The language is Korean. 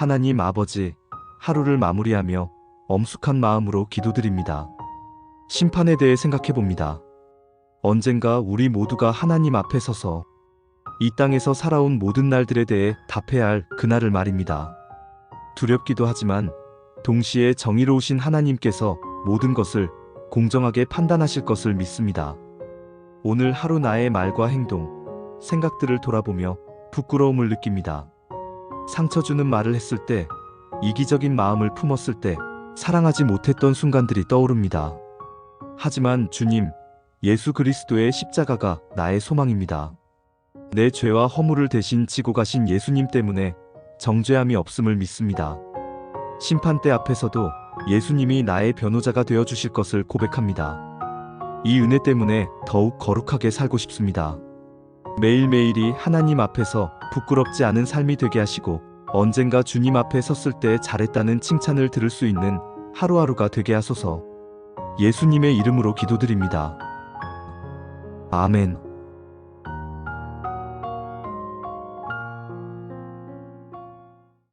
하나님 아버지, 하루를 마무리하며 엄숙한 마음으로 기도드립니다. 심판에 대해 생각해 봅니다. 언젠가 우리 모두가 하나님 앞에 서서 이 땅에서 살아온 모든 날들에 대해 답해야 할 그날을 말입니다. 두렵기도 하지만 동시에 정의로우신 하나님께서 모든 것을 공정하게 판단하실 것을 믿습니다. 오늘 하루 나의 말과 행동, 생각들을 돌아보며 부끄러움을 느낍니다. 상처 주는 말을 했을 때, 이기적인 마음을 품었을 때, 사랑하지 못했던 순간들이 떠오릅니다. 하지만 주님, 예수 그리스도의 십자가가 나의 소망입니다. 내 죄와 허물을 대신 지고 가신 예수님 때문에 정죄함이 없음을 믿습니다. 심판대 앞에서도 예수님이 나의 변호자가 되어 주실 것을 고백합니다. 이 은혜 때문에 더욱 거룩하게 살고 싶습니다. 매일매일이 하나님 앞에서 부끄럽지 않은 삶이 되게 하시고 언젠가 주님 앞에 섰을 때 잘했다는 칭찬을 들을 수 있는 하루하루가 되게 하소서. 예수님의 이름으로 기도드립니다. 아멘.